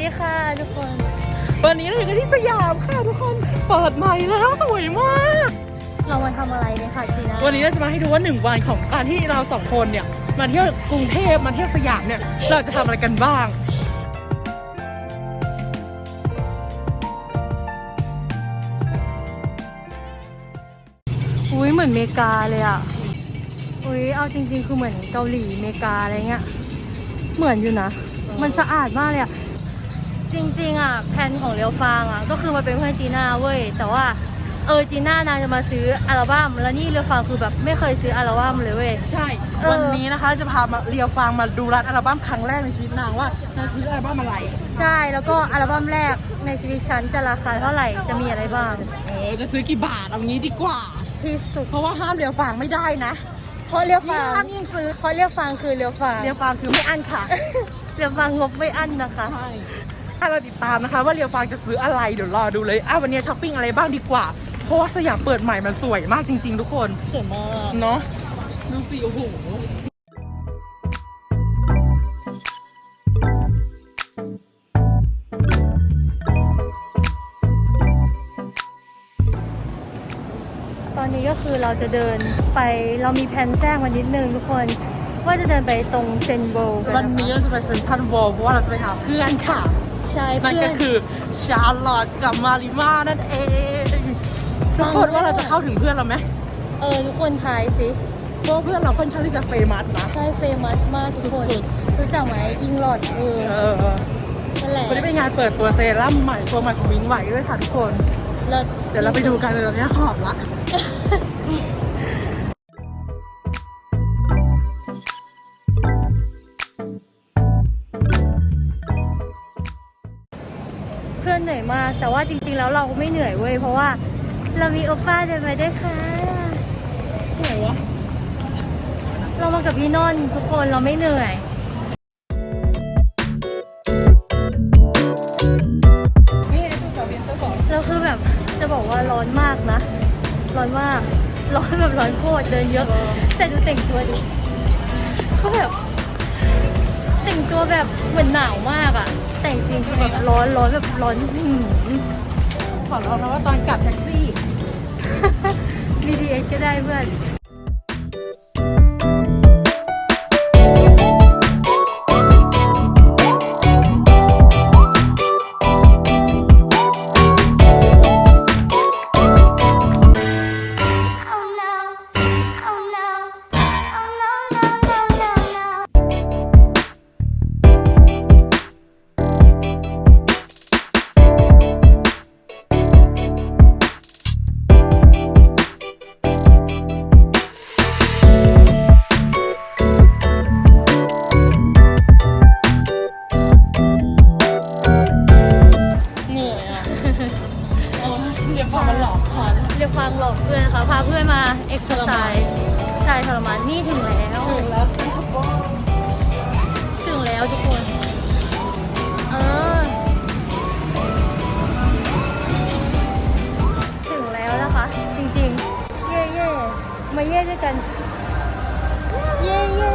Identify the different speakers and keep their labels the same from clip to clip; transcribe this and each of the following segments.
Speaker 1: ดีค่ะทุกคน
Speaker 2: วันนี้เราอยู่กันที่สยามค่ะทุกคน เปิดใหม่แล้วสวยมาก
Speaker 1: เรามาทำอะไรเนี่ยค่ะจีน่า
Speaker 2: วันนี้เราจะมาให้ดูว่าหนึ่งวันของการที่เราสองคนเนี่ยมาเที่ยวกรุงเทพมาเที่ยวสยามเนี่ยเราจะทำอะไรกันบ้าง
Speaker 1: อุ้ยเหมือนเมกาเลยอะ อุ้ยเอาจริง ๆ คือเหมือนเกาหลีเมกาอะไรเงี้ย เหมือนอยู่นะ มันสะอาดมากเลยอะ จริงๆอะแผนของเรียวฟางอะก็คือมาเป็นเพื่อนจีน่าเว้ยแต่ว่าเออจีน่านางจะมาซื้ออัลบั้มแล้วนี่เรียวฟางคือแบบไม่เคยซื้ออัลบั้มเลยเว้ย
Speaker 2: ใช่
Speaker 1: เออ
Speaker 2: วันนี้นะคะจะพามาเรียวฟางมาดูร้านอัลบั้มครั้งแรกในชีวิตนางว่านางซื้ออัลบั้มอะไร
Speaker 1: ใช่แล้วก็อัลบั้มแรกในชีวิตฉันจะราคาเท่าไหร่จะมีอะไรบ้าง
Speaker 2: เออจะซื้อกี่บาทเอางี้ดีกว่า
Speaker 1: ที่สุด
Speaker 2: เพราะว่าห้ามเรียวฟางไม่ได้นะ
Speaker 1: เพราะเรียว
Speaker 2: นี่
Speaker 1: ฟาง
Speaker 2: ห้ามยิ่งซื้อ
Speaker 1: เพราะเรียวฟางคือเรียวฟาง
Speaker 2: เรียวฟางคือไม่อั้นค่ะ
Speaker 1: เรียวฟางงบไม่อั้นนะคะ
Speaker 2: ใช่ ถ้าเราติดตามนะคะ ว่าเรียวฟางจะซื้ออะไรเดี๋ยวรอดูเลยอะวันนี้ช้อปปิ้งอะไรบ้างดีกว่า เพราะว่าสยามเปิดใหม่มันสวยมากจริง ๆ ทุกคน
Speaker 1: สวยมาก
Speaker 2: เนาะดูสิโอ้โห
Speaker 1: ตอนนี้ก็คือเราจะเดินไปเรามีแผนแทรกมานิดนึงทุกคนว่าจะเดินไปตรงเซนโบกัน
Speaker 2: วัน
Speaker 1: นะ
Speaker 2: นี้
Speaker 1: คะ
Speaker 2: เราจะไปเซนทรัลเวิลด์เพราะว่าเราจะไปหาเพื่อนค่ะ
Speaker 1: ใช่
Speaker 2: นั่น
Speaker 1: เพื่อ
Speaker 2: ก็
Speaker 1: น
Speaker 2: คือชาร์ลอตกับมาริมานั่นเองทุกคนว่าเราจะเข้าถึงเพื่อนเราไหม
Speaker 1: เออทุกคนทายสิ
Speaker 2: เพราะว่าเพื่อนเราค่อนข้างที่จะเฟมัสนะ
Speaker 1: ใช่เฟมัสมากทุกคน
Speaker 2: สุด
Speaker 1: รู้จักไหมอิงหลอดเออ
Speaker 2: เออ
Speaker 1: นั่นแหละ
Speaker 2: วันนี้เป็นงานเปิดตัวเซรั่มใหม่ตัวใหม่ของวิงไหวด้วยค่ะทุกคน
Speaker 1: เลิศ
Speaker 2: เดี๋ยวเราไปดูกันเลยตอนนี้ขอบละ
Speaker 1: เพื่อนเหนื่อยมาก แต่ว่าจริงๆแล้วเราไม่เหนื่อยเว้ยเพราะว่าเรามีโอป้าเดินมาด้วยค่ะ
Speaker 2: ไหนวะ
Speaker 1: เรามากับพี่นนท์ทุกคนเราไม่เหนื่อย
Speaker 2: นี่ไอ้ตัวกับเวนเตอร์บอก
Speaker 1: เราคือแบบจะบอกว่าร้อนมากนะ ร้อนมาก ร้อนแบบร้อนโคตรเดินเยอะ แต่ดูแต่งตัวดิเขาแบบแต่งตัวแบบเหมือนหนาวมากอะแต่จริงๆคือแบบร้อนร้อนแบบร้อนอื้อหือ
Speaker 2: ขอร้องนะว่าตอนกลับแท็กซี่
Speaker 1: BTS ก็ได้เพื่อน
Speaker 2: เออเดี๋ยวพอมันหลอกฉัน
Speaker 1: เรียกฟังหลอกเพื่อนนะคะพาเพื่อนมาเอ็กซ์ไซส์ใช่ทรมานนี่ถึงแล้ว
Speaker 2: ถึงแล้วทรัลเวิลด์
Speaker 1: ถึงแล้วทุกคน เออ ถึงแล้วนะคะ จริงๆ เย่เย่มาเย่ด้วยกัน เย่เย่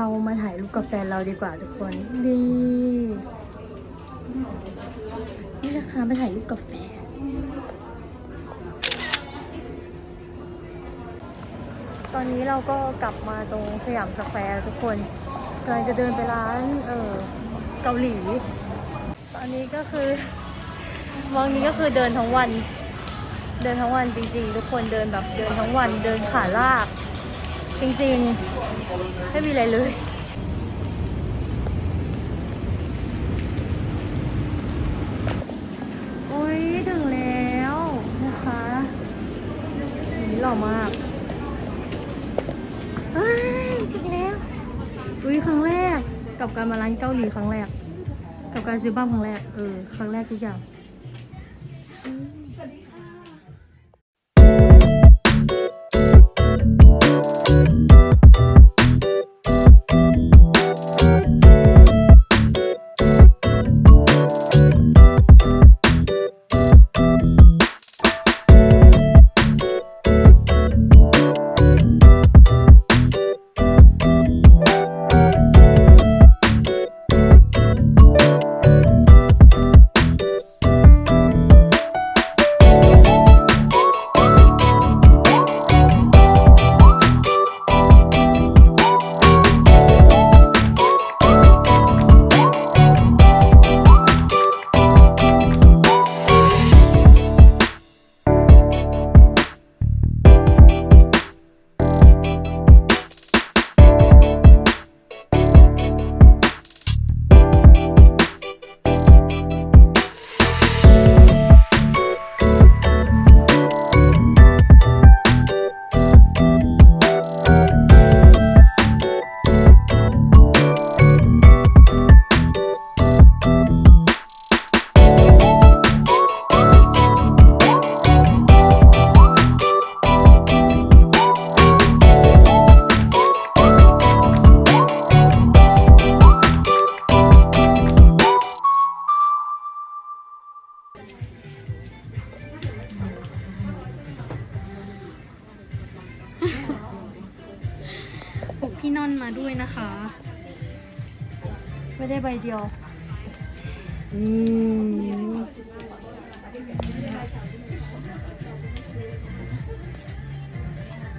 Speaker 1: เรา
Speaker 3: มา
Speaker 1: ถ่ายรูปกับแฟนเราดีกว่าทุกคนดีนี่นะคะไปถ่ายรูปกาแฟตอนนี้เราก็กลับมาตรงสยามสแควร์ทุกคนกำลังจะเดินไปร้านเออเกาหลี ตอนนี้ก็คือวันนี้ก็คือเดินทั้งวัน เดินทั้งวันจริงๆ ทุกคนเดินแบบเดินทั้งวันเดินขาลาก จริงๆ ไม่มีอะไรเลย โอ้ย ถึงแล้วนะคะนี่หล่อมากเฮ้ยถึงแล้ว อุ้ยครั้งแรก กับการมาร้านเกาหลีครั้งแรก กับการซื้อบ้านครั้งแรก เออ ครั้งแรกทุกอย่าง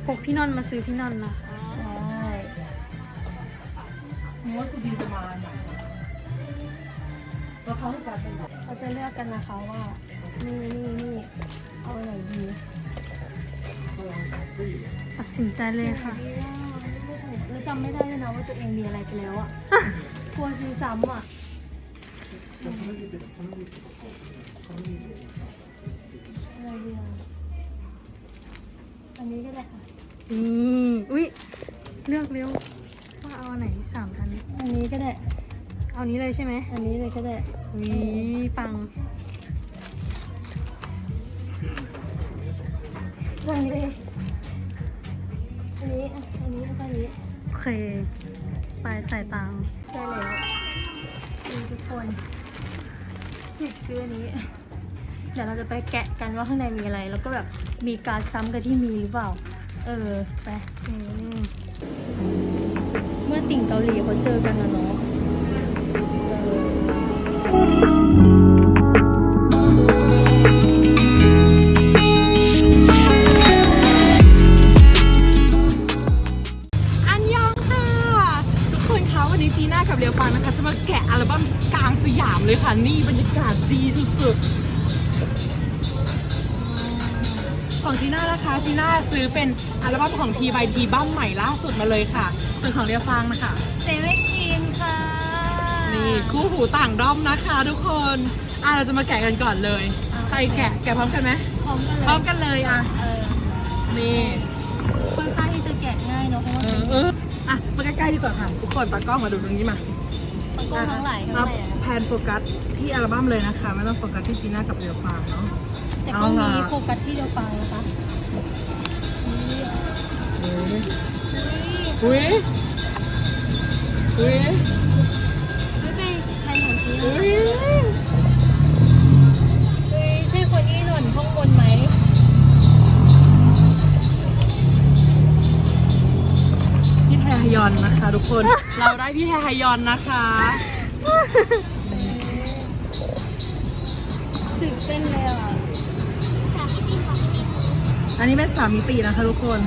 Speaker 4: ปลุกพี่นอนมาซื้อพี่นอนนะคะ
Speaker 1: ใช่
Speaker 2: นึกว่าสุดีจะมาไหนแล้วเขาให้การเป็นแบบ
Speaker 1: เขาจะเลือกกันนะคะว่านี่นี่นี่เอาไหนดี
Speaker 4: ตัดสินใจเลยค่ะ
Speaker 1: ดีว่าแล้วจำไม่ได้ด้วยนะว่าตัวเองมีอะไรไปแล้วอะกลัวซื้อซ้ำอะ อะไรดีอะอันนี้ก็ได้ค่ะ
Speaker 4: นี่อุ้ยเลือกเร็วว่าเอาอันไหนสามพัน
Speaker 1: อันนี้ก็ได้
Speaker 4: เอานี้เลยใช่ไหม
Speaker 1: อันนี้เลยก็ได้
Speaker 4: อุ้ยปัง
Speaker 1: อันนี้อันนี้อะอันนี้แล้วก็อันนี้
Speaker 4: โอเค ไปใส่ตังค์
Speaker 1: ได้แล้วนี่ทุกคนอยากซื้ออันนี้เดี๋ยวเราจะไปแกะกันว่าข้างในมีอะไร แล้วก็แบบมีการซ้ำกับที่มีหรือเปล่า เออไปอืมเมื่อติ่งเกาหลีเขาเจอกันนะเนาะเออ
Speaker 2: อันยองค่ะทุกคนคะวันนี้จีน่ากับเรียวฟังนะคะ จะมาแกะอัลบั้มกลางสยามเลยค่ะ นี่บรรยากาศดีสุดๆ น่านะคะจีน่าซื้อเป็นอัลบั้มของทีบายทีบั้มใหม่ล่าสุดมาเลยค่ะส่วนของเรียวฟังนะคะ
Speaker 1: เซเว่นทีนค่ะ
Speaker 2: นี่คู่หูต่างด้อมนะคะทุกคนอะเราจะมาแกะกันก่อนเลย ใครแกะแกะพร้อมกันไหม
Speaker 1: พร้อมกันเลย
Speaker 2: พร้อมกันเลยอะ
Speaker 1: เออ
Speaker 2: นี่
Speaker 1: ค่อนข้างที่จะแกะง่ายเนาะเพราะว่า
Speaker 2: เออเอออะมาใกล้ๆดีกว่าค่ะทุกคนตากล้องมาดูตรงนี้มา
Speaker 1: มันก็ทั้งหลายทั้ง
Speaker 2: เอา
Speaker 1: หลาย
Speaker 2: แพนโฟกัสที่อัลบั้มเลยนะคะ ไม่ต้องโฟกัสที่จีน่ากับเรียวฟางเนาะ
Speaker 1: แต่ก็
Speaker 2: เอา
Speaker 1: มี
Speaker 2: ล่ะ
Speaker 1: โฟกัสที่เดียวฟังนะคะ
Speaker 2: อุ้ยอุ้ย
Speaker 1: ไม่เป็นใครหนุนซื้อ
Speaker 2: อุ้ย
Speaker 1: เฮ้ยใช่คนที่หนุนข้างบนไหม
Speaker 2: พี่แทฮยอนนะคะ ทุกคน เราได้พี่แทฮยอนนะคะ
Speaker 1: ตื่นนเลยอะ
Speaker 2: อันนี้เป็นสามมิตินะคะทุกคน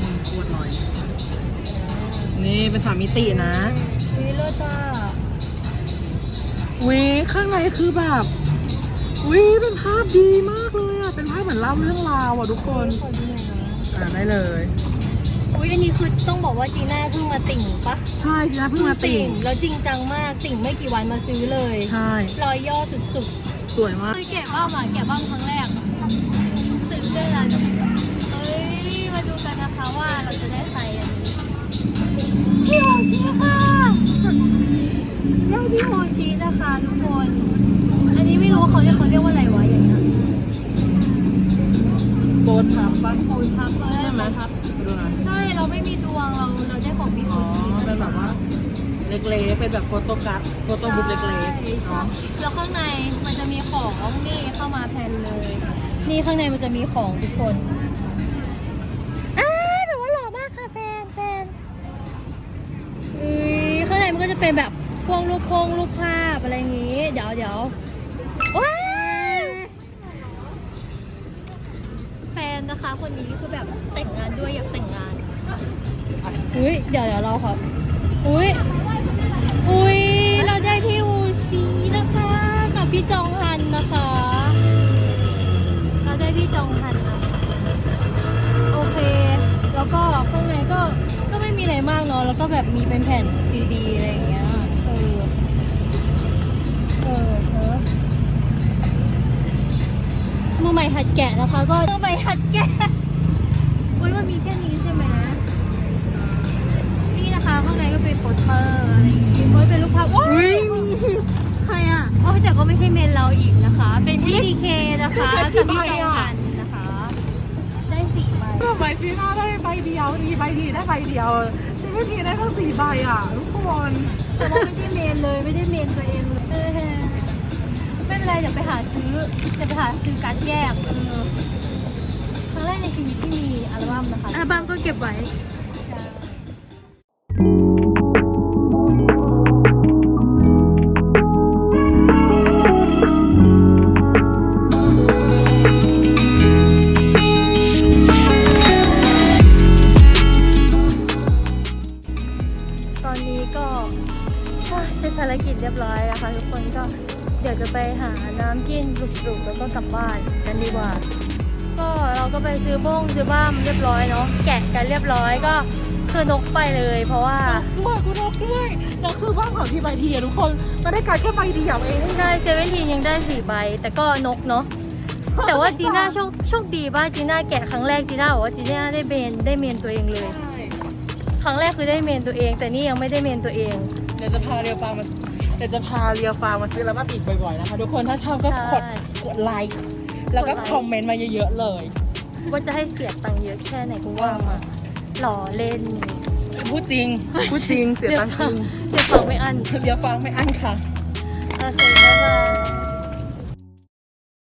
Speaker 2: นี่ปวดหน่อย นี่เป็นสามมิตินะ
Speaker 1: วิโรตา
Speaker 2: วิข้างในคือแบบวิเป็นภาพดีมากเลยอะ เป็นภาพเหมือนเล่าเรื่องราวอะทุกคน
Speaker 1: ขอดูหน่อยนะ
Speaker 2: อ่าได้เลย
Speaker 1: อุ้ยอันนี้คือต้องบอกว่าจีน่าเพิ่งมาติ่งปะ
Speaker 2: ใช่สินะเพิ่งมาติ่ง
Speaker 1: แล้วจริงจังมากติ่งไม่กี่วันมาซื้อเลย
Speaker 2: ใช่
Speaker 1: รอยย่อสุด
Speaker 2: สวยมาก
Speaker 1: ๆเคยแกะบ้างอะแกะบ้างครั้งแรกตื่น เต้นอะเอ้ย มาดูกันนะคะว่าเราจะได้ใครอันนี้พี่โฮชิค่ะได้พี่โฮชินะคะทุกคน อันนี้ไม่รู้ว่าเขาเรียกเขาเรียกว่าอะไรวะอย่างเงี้ย
Speaker 2: โบนพับปะ
Speaker 1: โฮชับก็ได้
Speaker 2: ใช่ไหม
Speaker 1: ครับ
Speaker 2: ไปดูหน่อย
Speaker 1: ใช่เราไม่มีดวงเราเราได้ของพี่โฮ
Speaker 2: อ๋อ
Speaker 1: ชิ
Speaker 2: เป็นแบบว่าเล็กๆเป็นแบบโฟโต้การ์ดโฟโต้บุ๊กเล็กๆ
Speaker 1: ใช่
Speaker 2: เนาะ
Speaker 1: แล้วข้างในมันจะมีของนี่เข้ามาแพนเลย นี่ข้างในมันจะมีของทุกคนอ้าแบบว่าหล่อมากค่ะแฟนแฟนเอ้ยข้างในมันก็จะเป็นแบบพวงรูปพวงรูปภาพอะไรอย่างงี้ เดี๋ยวเดี๋ยวว้าแฟนนะคะคนนี้คือแบบแต่งงานด้วยอยากแต่งงาน อุ้ยเดี๋ยวเดี๋ยวเราขออุ้ยอุ้ย เราได้พี่จองฮันนะโอเค แล้วก็ข้างในก็ก็ไม่มีอะไรมากเนาะแล้วก็แบบมีเป็นแผ่นซีดีอะไรอย่างเงี้ยเออเออเออมือใหม่หัดแกะนะคะ ก็มือใหม่หัดแกะอุ้ยมันมีแค่นี้ใช่ไหมนี่นะคะข้างในก็เป็นโปสเตอร์อะไรอย่างงี้โอ้ยเป็นรูปภาพว้ายมีใครอะ โอ้ยแต่ก็ไม่ใช่เมนเราอีกนะคะ เป็นพี่ดีเคนะคะกับพี่จองหันนะคะ ได้สี่ใบ
Speaker 2: ทำไมซีน่าได้ใบเดียวทีใบทีได้ใบเดียวซีไม่ทีได้ทั้งสี่ใบอะทุกคน
Speaker 1: แต่ว่าไม่ได้เมนเลยไม่ได้เมนตัวเองเลยเออไม่เป็นไรเดี๋ยวไปหาซื้อเดี๋ยวไปหาซื้อการ์ดแยกเออครั้งแรกในชีวิตที่มีอัลบั้มนะคะ
Speaker 4: อัลบั้มก็เก็บไว้
Speaker 1: เสร็จภารกิจเรียบร้อยแล้วค่ะทุกคนก็เดี๋ยวจะไปหาน้ำกินกรุบๆแล้วก็กลับบ้านกันดีกว่า ก็เราก็ไปซื้อบ้งซื้อบ้ามเรียบร้อยเนาะแกะกันเรียบร้อยก็คือนกไปเลย เพราะว่า
Speaker 2: ด้วยคุณนกด้วยแล้วคือบ้านของที่ใบทีอะทุกคนมาได้การดแค่ใบเดียวเอง
Speaker 1: ได้เซเว่นทียังได้สี่ใบ แต่ก็นกเนาะแต่ว่าจีน่าโชคโชคดีป่ะจีน่าแกะครั้งแรกจีน่าบอกว่าจีน่าได้เมนได้เมนตัวเองเลย ครั้งแรกคือได้เมนตัวเอง แต่นี่ยังไม่ได้เมนตัวเอง
Speaker 2: เดี๋ยวจะพาเรียวฟาร์มมาเดี๋ยวจะพาเรียวฟาร์มมาซื้อแล้วมาอีกบ่อยๆนะคะทุกคนถ้าชอบก็กด
Speaker 1: ใช่
Speaker 2: กดไลค์แล้วก็
Speaker 1: กดไลค์
Speaker 2: คอมเมนต์มาเยอะๆเลย
Speaker 1: ว่าจะให้เสียตังค์เยอะแค่ไหนกูว่ามาหล่อเล่น
Speaker 2: พูดจริงพูดจริงเสียตังค์จริง
Speaker 1: เดี๋ยวฟังไม่อัน
Speaker 2: เรียวฟาร์มไม่อั้นค่ะ
Speaker 1: โอเคบ๊ายบาย